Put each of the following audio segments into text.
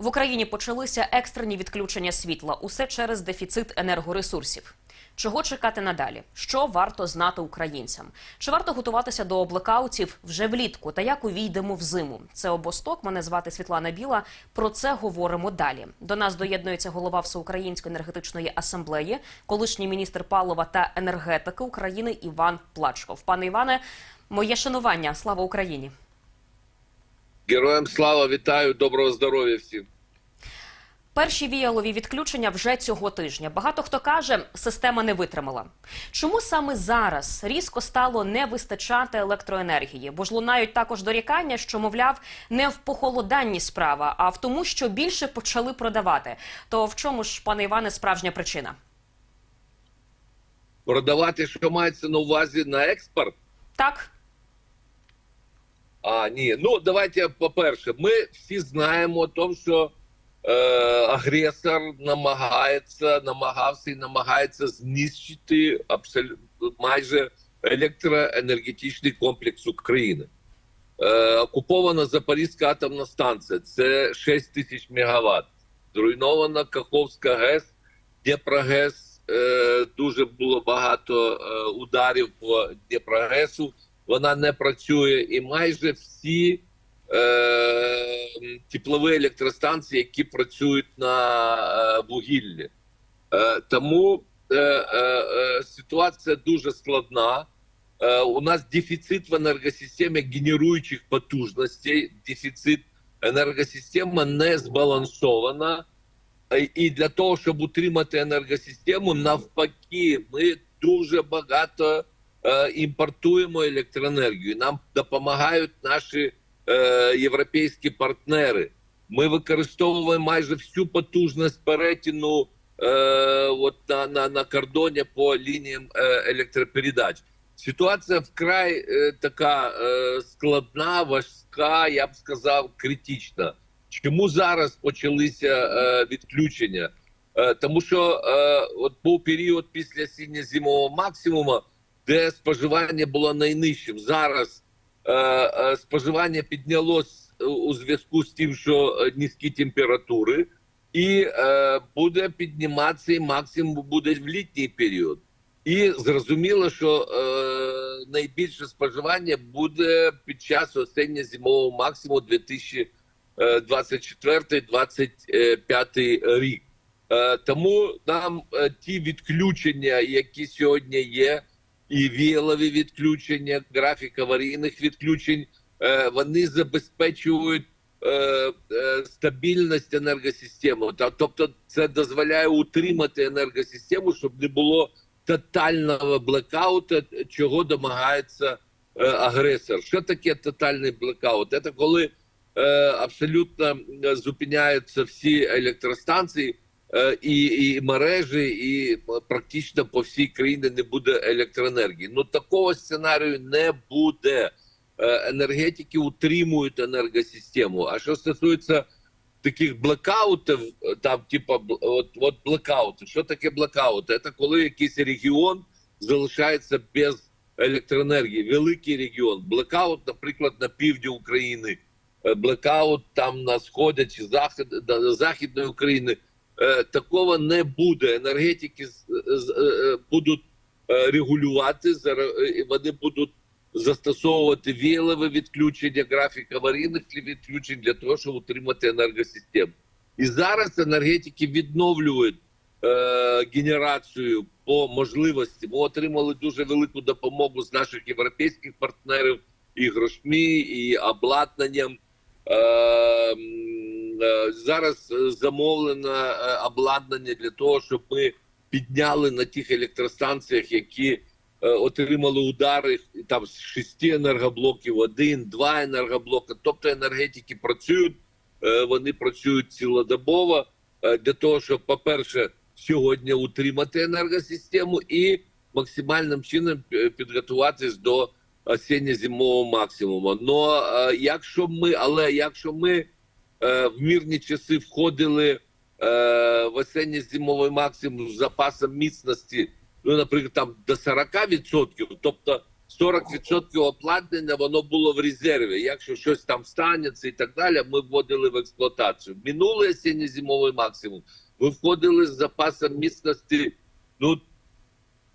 В Україні почалися екстрені відключення світла. Усе через дефіцит енергоресурсів. Чого чекати надалі? Що варто знати українцям? Чи варто готуватися до блекаутів вже влітку? Та як увійдемо в зиму? Це обосток. Мене звати Світлана Біла. Про це говоримо далі. До нас доєднується голова Всеукраїнської енергетичної асамблеї, колишній міністр палива та енергетики України Іван Плачков. Пане Іване, моє шанування. Слава Україні! Героям слава вітаю, доброго здоров'я всім. Перші віялові відключення вже цього тижня. Багато хто каже, система не витримала. Чому саме зараз різко стало не вистачати електроенергії? Бо ж лунають також дорікання, що мовляв не в похолоданні справа, а в тому, що більше почали продавати. То в чому ж, пане Іване, справжня причина? Продавати, що мається на увазі на експорт? Так, А, ні. Ну, давайте, по-перше, ми всі знаємо тому, що е, агресор намагається, намагався і намагається знищити абсолютно майже електроенергетичний комплекс України. Е, окупована Запорізька атомна станція, це 6 тисяч мегаватт. Зруйнована Каховська ГЕС, Дніпрогес, е, дуже було багато е, ударів по Дніпрогесу. Вона не працює, і майже всі е, теплові електростанції, які працюють на е, вугіллі. Е, тому е, ситуація дуже складна. У нас дефіцит в енергосистемі генеруючих потужностей, дефіцит енергосистема не збалансована. І для того, щоб утримати енергосистему, навпаки, ми дуже багато імпортуємо електроенергію. Нам допомагають наші е, європейські партнери. Ми використовуємо майже всю потужність перетину е, от на, на, на кордоні по лініям е, електропередач. Ситуація вкрай е, така е, складна, важка, я б сказав, критична. Чому зараз почалися е, відключення? Е, тому що е, от був період після осінньо-зимового максимуму, де споживання було найнижчим. Зараз споживання піднялось у- зв'язку з тим, що е, низькі температури, і е, буде підніматися і максимум буде в літній період. І зрозуміло, що е, найбільше споживання буде під час осінньо-зимового максимуму 2024-2025 рік. Е, тому нам е, ті відключення, які сьогодні є, і віялові відключення, графік аварійних відключень, е, вони забезпечують е, е, стабільність енергосистеми. Тобто, це дозволяє утримати енергосистему, щоб не було тотального блекауту, чого домагається агресор. Що таке тотальний блекаут? Це коли абсолютно зупиняються всі електростанції і, і мережі, і практично по всій країні не буде електроенергії. Ну такого сценарію не буде. Е, енергетики утримують енергосистему. А що стосується таких блекаутів, е, там, типа, от, от блекаути. Що таке блекаут? Це коли якийсь регіон залишається без електроенергії. Великий регіон. Блекаут, наприклад, на півдні України, е, блекаут там на сході чи захід, західної України. Е, Такого не буде. Енергетики з- е, будуть е, регулювати, е, вони будуть застосовувати віялове відключення, графік аварійних відключень для того, щоб утримати енергосистему. І зараз енергетики відновлюють е, генерацію по можливості. Ми отримали дуже велику допомогу з наших європейських партнерів і грошми, і обладнанням. Е, е, зараз е, замовлено е, обладнання для того, щоб ми підняли на тих електростанціях, які е, отримали удари там з шести енергоблоків, один, два енергоблоки. Тобто енергетики працюють, е, вони працюють цілодобово е, для того, щоб, по-перше, сьогодні утримати енергосистему і максимальним чином е, підготуватись до осінньо-зимового максимуму. Но е, якщо ми, але якщо ми е, в мирні часи входили е, в осінньо-зимовий максимум з запасом міцності, ну, наприклад, там до 40%, тобто 40% обладнання воно було в резерві. Якщо щось там станеться і так далі, ми вводили в експлуатацію. Минулий осінньо-зимовий максимум ми входили з запасом міцності ну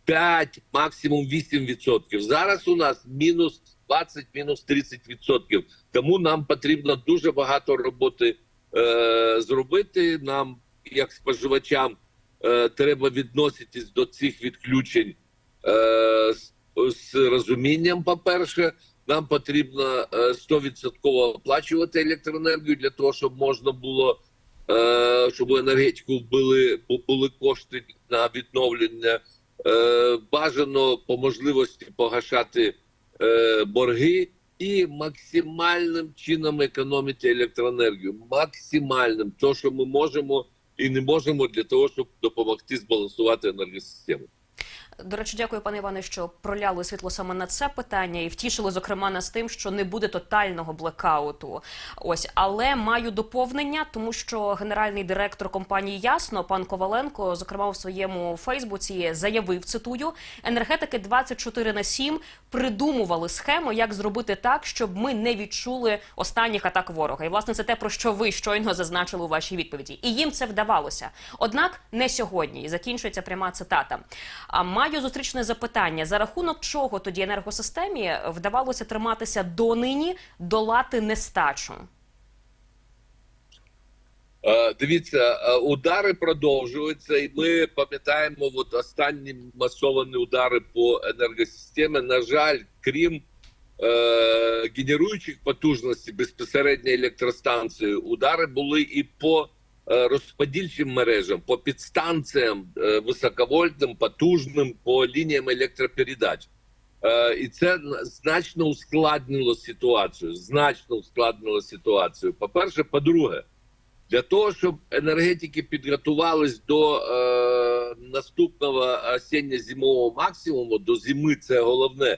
5, максимум 8%. Зараз у нас мінус 20, мінус 30%. Тому нам потрібно дуже багато роботи е, зробити. Нам, як споживачам, е, треба відноситись до цих відключень е, з, з розумінням. По-перше, нам потрібно е, 100% оплачувати електроенергію для того, щоб можна було, е, щоб у енергетику були, бу- були кошти на відновлення. Е, бажано по можливості погашати е, борги і максимальним чином економити електроенергію. Максимальним, то що ми можемо і не можемо для того, щоб допомогти збалансувати енергосистему. До речі, дякую, пане Іване, що проляли світло саме на це питання і втішили, зокрема, нас тим, що не буде тотального блекауту. Ось, але маю доповнення, тому що генеральний директор компанії Ясно, пан Коваленко, зокрема у своєму Фейсбуці, заявив: цитую: енергетики 24 на 7 придумували схему, як зробити так, щоб ми не відчули останніх атак ворога. І власне це те, про що ви щойно зазначили у вашій відповіді. І їм це вдавалося. Однак не сьогодні. І закінчується пряма цитата. А маю зустрічне запитання: за рахунок чого тоді енергосистемі вдавалося триматися донині, долати нестачу? Е, Дивіться, е, удари продовжуються, і ми пам'ятаємо от останні масовані удари по енергосистемі. На жаль, крім е, генеруючих потужностей безпосередньо електростанції, удари були і по розподільчим мережам, по підстанціям е, високовольтним, потужним, по лініям електропередач. Е, і це значно ускладнило ситуацію. Значно ускладнило ситуацію. По перше, по-друге. Для того, щоб енергетики підготувались до е, наступного осінньо-зимового максимуму, до зими це головне,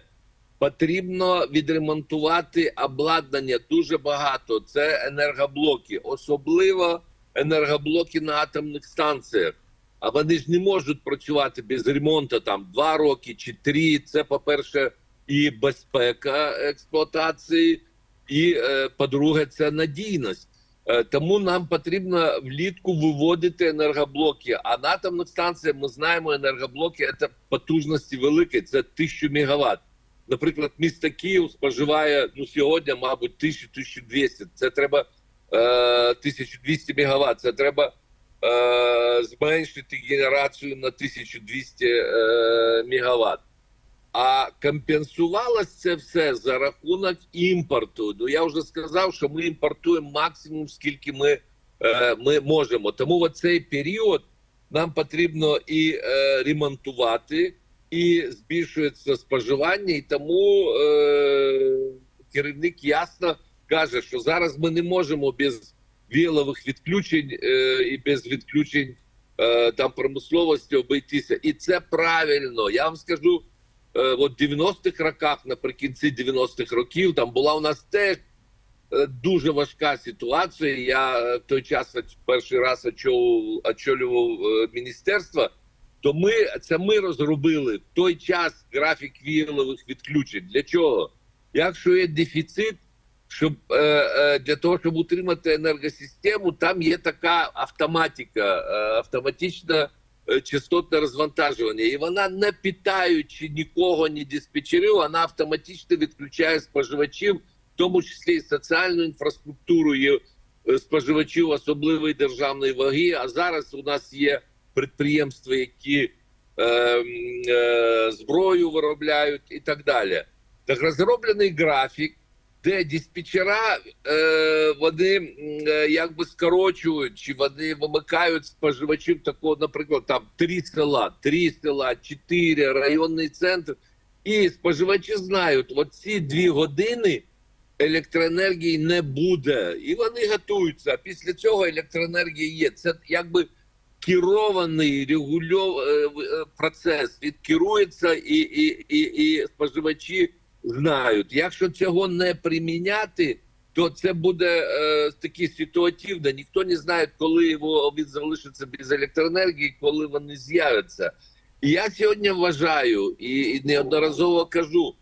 потрібно відремонтувати обладнання дуже багато. Це енергоблоки, особливо енергоблоки на атомних станціях. А вони ж не можуть працювати без ремонту там два роки чи три. Це, по-перше, і безпека експлуатації, і, е, по-друге, це надійність. Е, Тому нам потрібно влітку виводити енергоблоки. А на атомних станціях ми знаємо, енергоблоки це потужності великі, це 1000 мегаватт. Наприклад, місто Київ споживає ну сьогодні, мабуть, 1000-1200. Це треба 1200 мегаватт. Це треба е, зменшити генерацію на 1200 е, мегаватт. А компенсувалось це все за рахунок імпорту. Ну я вже сказав, що ми імпортуємо максимум, скільки ми, е, ми можемо. Тому в цей період нам потрібно і е, ремонтувати, і збільшується споживання. І тому е, керівник ясно каже, що зараз ми не можемо без вілових відключень е, і без відключень е, там промисловості обійтися. І це правильно. Я вам скажу. Е, от 90-х роках, наприкінці 90-х років, там була у нас теж е, дуже важка ситуація. Я е, в той час перший раз очолював, е, міністерство. То ми це ми розробили в той час графік віялових відключень. Для чого? Якщо є дефіцит, щоб е, е, для того, щоб утримати енергосистему, там є така автоматика, е, автоматична частотне розвантажування, і вона не питаючи нікого, ні диспетчерів, вона автоматично відключає споживачів, в тому числі і соціальну інфраструктуру і споживачів особливої державної ваги. А зараз у нас є підприємства, які е, е, зброю виробляють і так далі. Так розроблений графік, де диспетчера е, вони е, якби скорочують, чи вони вимикають споживачів такого, наприклад, там три села, три села, чотири районний центр, і споживачі знають, от ці дві години електроенергії не буде, і вони готуються. Після цього електроенергія є. Це якби керований регульов е, е, процес. Він керується, і, і, і, і споживачі знають. Якщо цього не приміняти, то це буде е, такі ситуативне. Ніхто не знає, коли його він залишиться без електроенергії, коли вони з'являться. І я сьогодні вважаю і, і неодноразово кажу,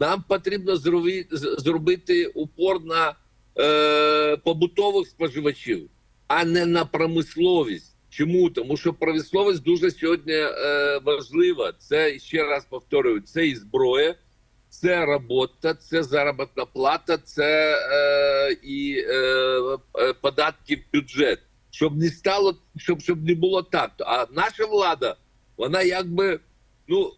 Нам потрібно зроби- зробити упор на е, побутових споживачів, а не на промисловість. Чому? Тому що промисловість дуже сьогодні е, важлива. Це ще раз повторюю, це і зброя, це робота, це заробітна плата, це е, і е, е, податки в бюджет. Щоб не стало, щоб, щоб не було так. А наша влада, вона якби ну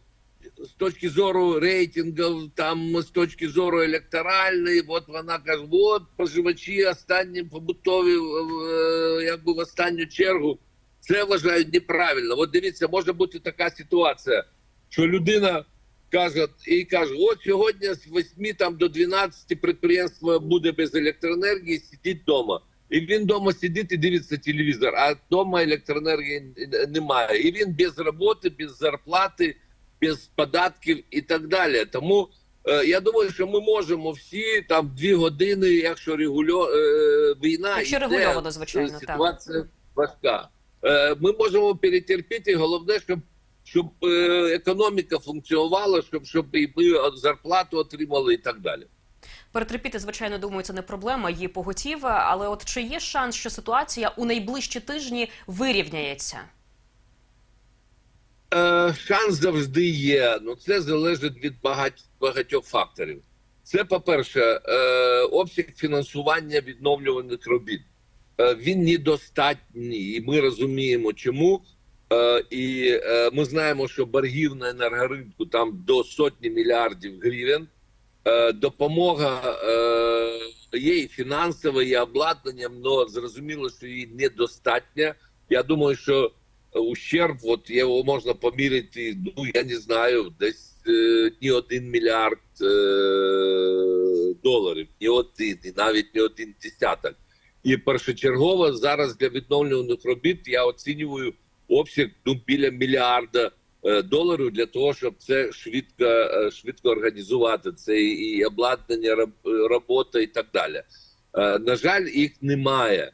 з точки зору рейтингів, там з точки зору електоральної, от вона каже: от споживачі останні побутові, е, якби в останню чергу. Це вважають неправильно. От дивіться, може бути така ситуація, що людина каже і каже: от сьогодні з 8 там до 12 підприємство буде без електроенергії, сидіть вдома. І він вдома сидить і дивиться телевізор, а вдома електроенергії немає. І він без роботи, без зарплати, без податків і так далі. Тому е, я думаю, що ми можемо всі там дві години, якщо регульо е, війна Якщо йде, регульовано, звичайно, так. ситуація важка. Е, ми можемо перетерпіти. Головне, щоб щоб е, економіка функціонувала, щоб щоб і ми зарплату отримали і так далі. Перетерпіти, звичайно, думаю, це не проблема, її поготів. Але от чи є шанс, що ситуація у найближчі тижні вирівняється? Е, шанс завжди є. Ну це залежить від багать, багатьох факторів. Це, по-перше, е, обсяг фінансування відновлюваних робіт. Е, він недостатній, і ми розуміємо, чому. Е, і е, ми знаємо, що боргів на енергоринку там до сотні мільярдів гривень. Е, допомога є і фінансова, і обладнанням, але зрозуміло, що її недостатньо. Я думаю, що ущерб, от його можна поміряти, ну я не знаю, десь ні один мільярд доларів, ні один, і навіть не один десяток. І першочергово зараз для відновлюваних робіт я оцінюю обсяг ну, біля мільярда е, доларів для того, щоб це швидко, е, швидко організувати. Це і обладнання, роб- робота і так далі. Е, На жаль, їх немає.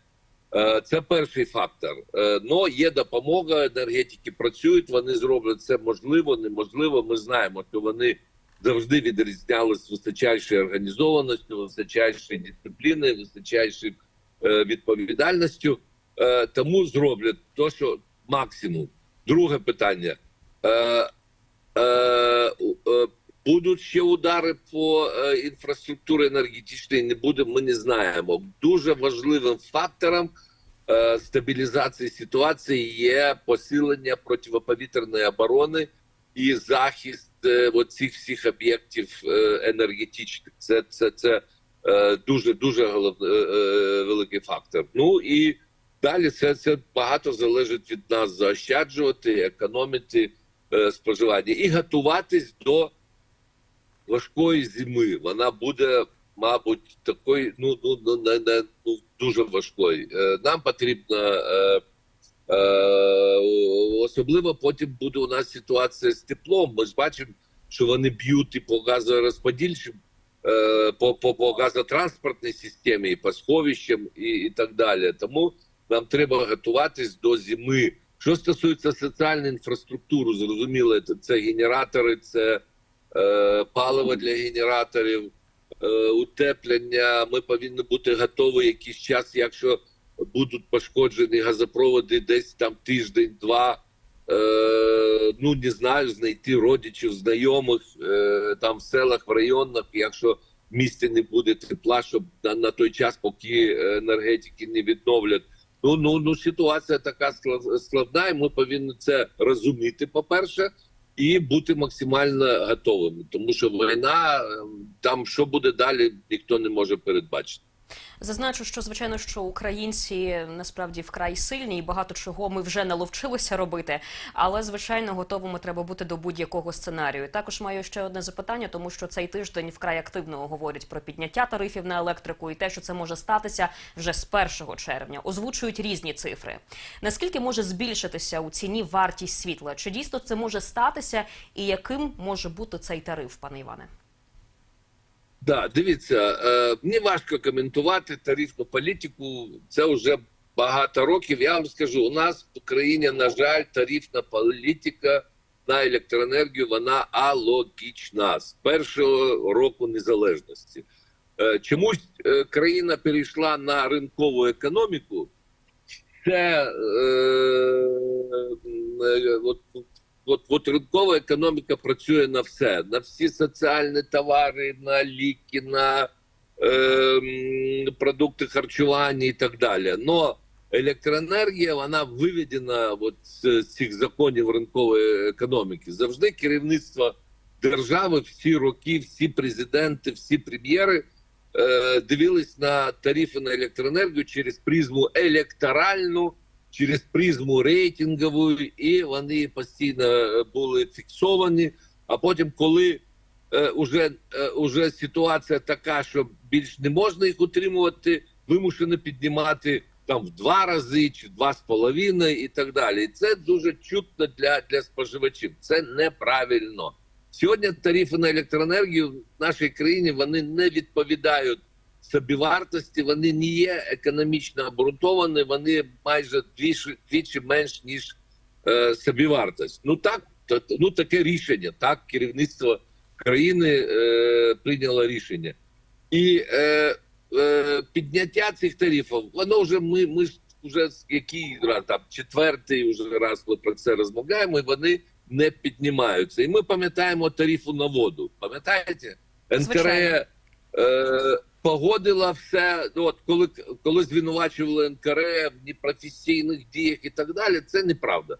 Е, Це перший фактор. Е, Но є допомога, енергетики працюють, вони зроблять це можливо, неможливо. Ми знаємо, що вони завжди відрізнялися височайшою організованістю, височайшою дисципліною, височайшою е, відповідальністю. Е, Тому зроблять то, що максимум. Друге питання. Е, е, е, Будуть ще удари по е, інфраструктурі енергетичної, не буде, ми не знаємо. Дуже важливим фактором е, стабілізації ситуації є посилення протиповітряної оборони і захист е, оцих всіх об'єктів е, енергетичних. Це, це, це е, дуже дуже головний е, е, великий фактор. Ну і далі це, це багато залежить від нас заощаджувати, економити е, споживання і готуватись до важкої зими. Вона буде, мабуть, такою, ну, ну, ну, не, не, ну дуже важкою. Е, Нам потрібно. Е, е, особливо потім буде у нас ситуація з теплом. Ми ж бачимо, що вони б'ють і по газорозподільчим, е, по, по, по газотранспортній системі, і по сховищам, і, і так далі. Тому нам треба готуватись до зими. Що стосується соціальної інфраструктури, зрозуміло, це, генератори, це е, паливо для генераторів, е, утеплення. Ми повинні бути готові якийсь час, якщо будуть пошкоджені газопроводи десь там тиждень-два. Е, ну не знаю, знайти родичів, знайомих е, там в селах, в районах, якщо в місті не буде тепла, щоб на, на той час, поки енергетики не відновлять. Ну ну ну ситуація така склад- складна, і ми повинні це розуміти. По перше, і бути максимально готовими, тому що війна ем, там що буде далі, ніхто не може передбачити. Зазначу, що звичайно, що українці насправді вкрай сильні, і багато чого ми вже наловчилися робити. Але звичайно, готовими треба бути до будь-якого сценарію. Також маю ще одне запитання, тому що цей тиждень вкрай активно говорять про підняття тарифів на електрику і те, що це може статися вже з 1 червня. Озвучують різні цифри. Наскільки може збільшитися у ціні вартість світла? Чи дійсно це може статися, і яким може бути цей тариф, пане Іване? Да, дивіться, е, мені важко коментувати тарифну політику. Це вже багато років. Я вам скажу, у нас в Україні, на жаль, тарифна політика на електроенергію вона алогічна з першого року незалежності. Е, Чомусь е, країна перейшла на ринкову економіку. Це е, е, от, от, от ринкова економіка працює на все: на всі соціальні товари, на ліки, на е, продукти харчування і так далі. Но електроенергія вона виведена от з цих законів ринкової економіки. Завжди керівництво держави, всі роки, всі президенти, всі прем'єри е, дивились на тарифи на електроенергію через призму електоральну, через призму рейтингову, і вони постійно е, були фіксовані. А потім, коли е, уже, е, уже ситуація така, що більш не можна їх утримувати, вимушено піднімати там в два рази чи два з половиною і так далі. І це дуже чутно для, для споживачів. Це неправильно. Сьогодні тарифи на електроенергію в нашій країні вони не відповідають собівартості, вони не є економічно обґрунтовані, вони майже двічі, двічі менш ніж е, собівартість. Ну так, то, ну таке рішення. Так, керівництво країни е, прийняло рішення. І е, е, підняття цих тарифів, воно вже ми, ми ж вже з який раз там четвертий уже раз ми про це розмовляємо, і вони не піднімаються. І ми пам'ятаємо тарифу на воду. Пам'ятаєте? НКРЕ е, погодила все. Ну, От коли коли звинувачували НКРЕ в непрофесійних діях і так далі, це неправда.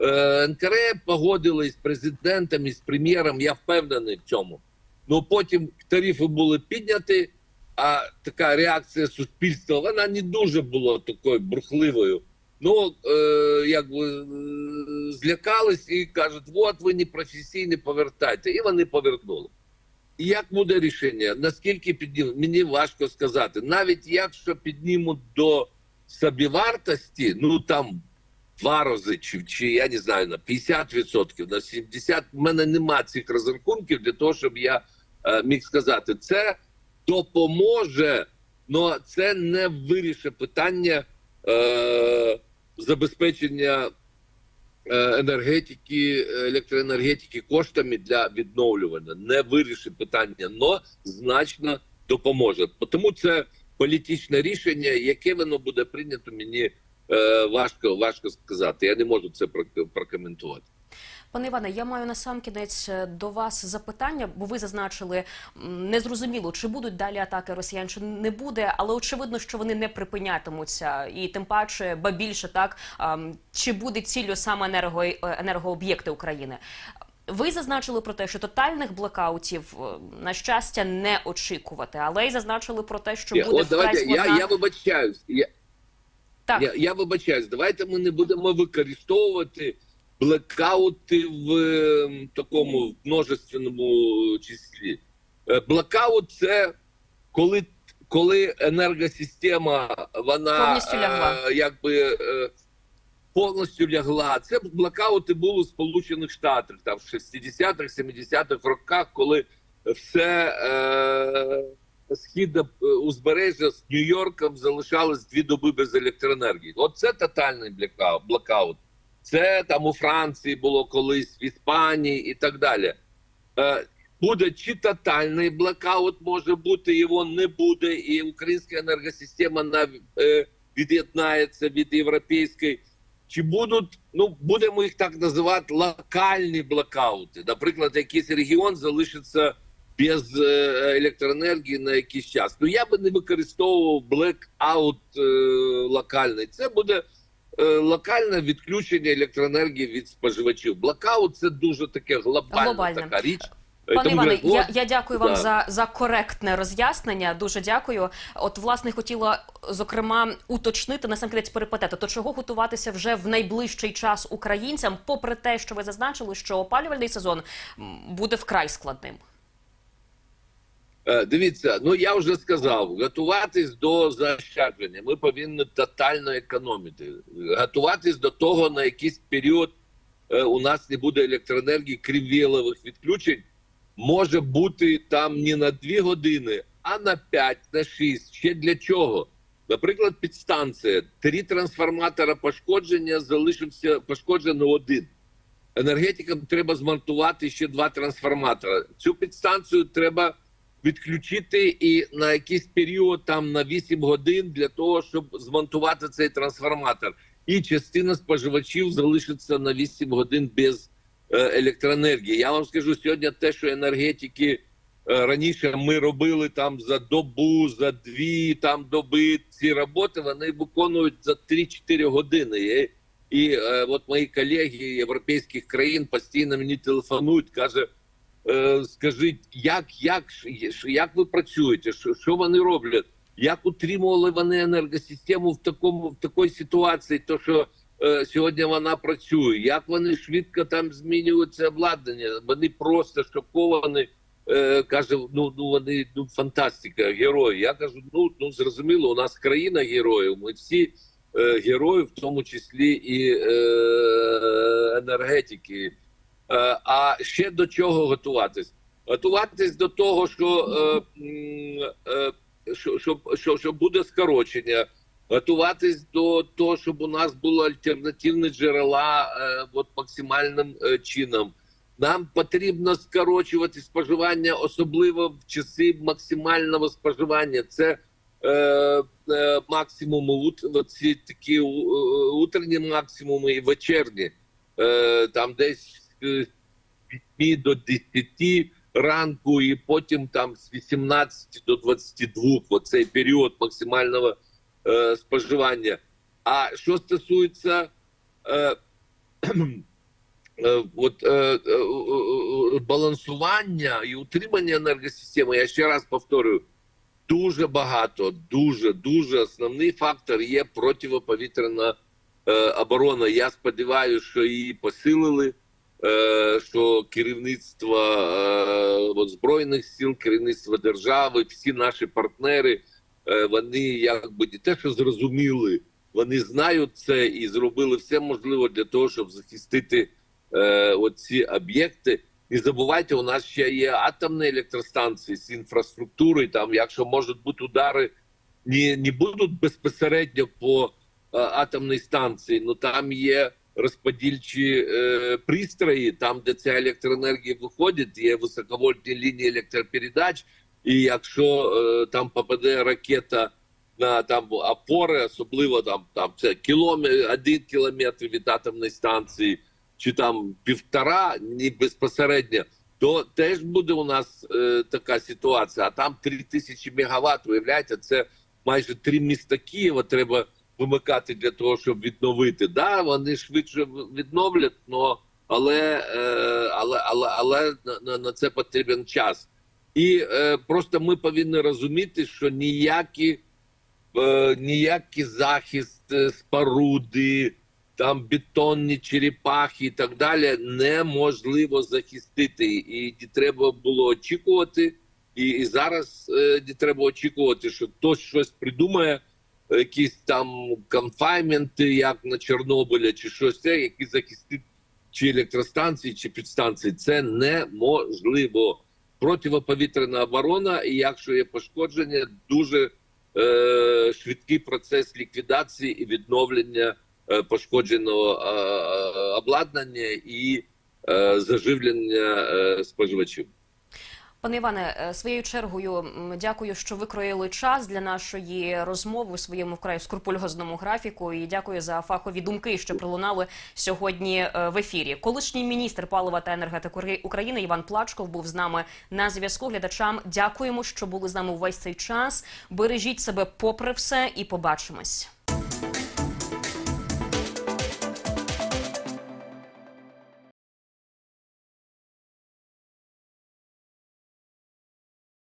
Е, НКРЕ погодили з президентом і з прем'єром. Я впевнений в цьому. Ну потім тарифи були підняті, а така реакція суспільства вона не дуже була такою бурхливою. Ну е, якби е, злякались і кажуть, от ви не професійні, повертайте. І вони повернули. Як буде рішення? Наскільки піднімуть? Мені важко сказати. Навіть якщо піднімуть до собівартості, ну там два рази, чи, чи я не знаю, на 50%, на 70%, в мене нема цих розрахунків для того, щоб я е, міг сказати, це допоможе, але це не вирішить питання е, забезпечення енергетики, електроенергетики коштами для відновлювання. Не вирішить питання, але значно допоможе. Тому це політичне рішення, яке воно буде прийнято, мені е, важко, важко сказати. Я не можу це прокоментувати. Пане Іване, я маю насамкінець е, до вас запитання, бо ви зазначили незрозуміло, чи будуть далі атаки росіян, чи не буде, але очевидно, що вони не припинятимуться, і тим паче, ба більше так чи буде ціллю саме енерго, е, енергооб'єкти України. Ви зазначили про те, що тотальних блекаутів е, на щастя не очікувати, але й зазначили про те, що буде От давайте, складна... я, я вибачаюсь. Я, так. Я, я вибачаюсь, давайте ми не будемо використовувати блекаути в такому множественному числі. Е, Блекаут це коли, коли енергосистема вона Повністю лягла. якби е, повністю лягла. Це блекаути були в Сполучених Штатах там в 60-х, 70-х роках, коли все е, східне е, узбережжя з Нью-Йорком залишалось дві доби без електроенергії. От це тотальний блокаут. Це там у Франції було колись, в Іспанії і так далі. Е, буде чи тотальний блекаут, може бути, його не буде, і українська енергосистема на, е, від'єднається від європейської. Чи будуть, ну будемо їх так називати, локальні блокаути. Наприклад, якийсь регіон залишиться без е, електроенергії на якийсь час. Ну я би не використовував блекаут локальний. Це буде локальне відключення електроенергії від споживачів. Блокаут це дуже таке глобальна Глобальне. така річ. Пане Іване, я, я дякую вам да. за, за коректне роз'яснення. Дуже дякую. От, власне, хотіла зокрема уточнити насамкінець перепитати, то чого готуватися вже в найближчий час українцям, попри те, що ви зазначили, що опалювальний сезон буде вкрай складним. Е, Дивіться, ну я вже сказав, готуватись до заощадження. Ми повинні тотально економити. Готуватись до того, на якийсь період е, у нас не буде електроенергії, крім віялових відключень. Може бути там не на 2 години, а на 5, на 6. Ще для чого? Наприклад, підстанція. Три трансформатора пошкодження залишився пошкоджено один. енергетикам треба змонтувати ще два трансформатори. Цю підстанцію треба відключити і на якийсь період, там на 8 годин, для того, щоб змонтувати цей трансформатор. І частина споживачів залишиться на 8 годин без е, електроенергії. Я вам скажу сьогодні, те, що енергетики е, раніше ми робили там за добу, за дві там доби ці роботи, вони виконують за 3-4 години. І, і е, от мої колеги європейських країн постійно мені телефонують, каже. Е, скажіть, як, як, як ви працюєте? Що, що вони роблять? Як утримували вони енергосистему в такому в такій ситуації? То що е, сьогодні вона працює? Як вони швидко там змінюють це обладнання? Вони просто шоковані. Е, каже, ну ну вони ну фантастика, герої. Я кажу, ну ну зрозуміло, у нас країна героїв. Ми всі е, герої, в тому числі і е, енергетики. Е, А ще до чого готуватись? Готуватись до того, що, е, е, що, що, що, що буде скорочення, готуватись до того, щоб у нас були альтернативні джерела от, максимальним чином. Нам потрібно скорочувати споживання, особливо в часи максимального споживання. Це е, е, максимум, ут- оці такі утренні максимуми і вечірні. Е, там десь 8 до 10 ранку, і потім там з 18 до 22, оцей період максимального е, споживання. А що стосується е, е, от, е, е, е, балансування і утримання енергосистеми, я ще раз повторюю, дуже багато, дуже, дуже основний фактор є противоповітряна е, оборона. Я сподіваюся, що її посилили. Е, Що керівництво е, збройних сил, керівництво держави, всі наші партнери, е, вони якби не те, що зрозуміли, вони знають це і зробили все можливе для того, щоб захистити оці об'єкти. Не забувайте, у нас ще є атомні електростанції з інфраструктурою. Там, якщо можуть бути удари, не, не будуть безпосередньо по атомній станції, ну там є розподільчі е, пристрої, там, де ця електроенергія виходить, є високовольтні лінії електропередач. І якщо е, там попаде ракета на там опори, особливо там, там це кілометр, один кілометр від атомної станції, чи там півтора, не безпосередньо, то теж буде у нас е, така ситуація. А там 3000 мегаватт, виявляєте, це майже три міста Києва треба вимикати для того, щоб відновити. Да, вони швидше відновлять, но, але, е, але, але, але на, на, це потрібен час. І е, просто ми повинні розуміти, що ніякі, е, ніякий захист е, споруди, там бетонні черепахи і так далі неможливо захистити. І не треба було очікувати. І, і зараз е, не треба очікувати, що хтось щось придумає, якісь там конфайменти, як на Чорнобиля, чи щось це, які захистить чи електростанції, чи підстанції. Це неможливо. Противоповітряна оборона, і якщо є пошкодження, дуже е, швидкий процес ліквідації і відновлення е, пошкодженого е, е, обладнання і е, заживлення е, споживачів. Пане Іване, е, своєю чергою дякую, що викроїли час для нашої розмови у своєму вкрай скрупульозному графіку. І дякую за фахові думки, що пролунали сьогодні е, в ефірі. Колишній міністр палива та енергетики України Іван Плачков був з нами на зв'язку. Глядачам дякуємо, що були з нами увесь цей час. Бережіть себе попри все, і побачимось.